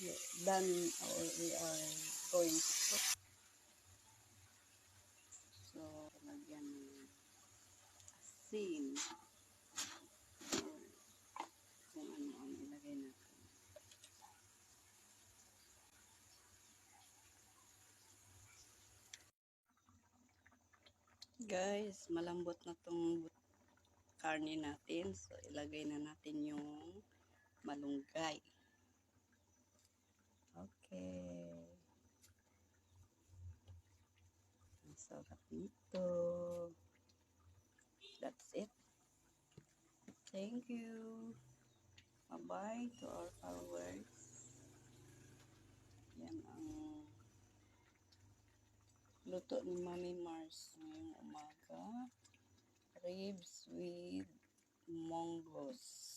Done or we are going to cook. So, lagyan ng asin. Kung ano ang ilagay natin. Guys, malambot na tong karne natin. So, ilagay na natin yung malunggay. Okay. Ang sarap nito. That's it. Thank you. Bye-bye to our followers. Yan ang luto ni Mami Mars ngayong umaga. Ribs with mongoose.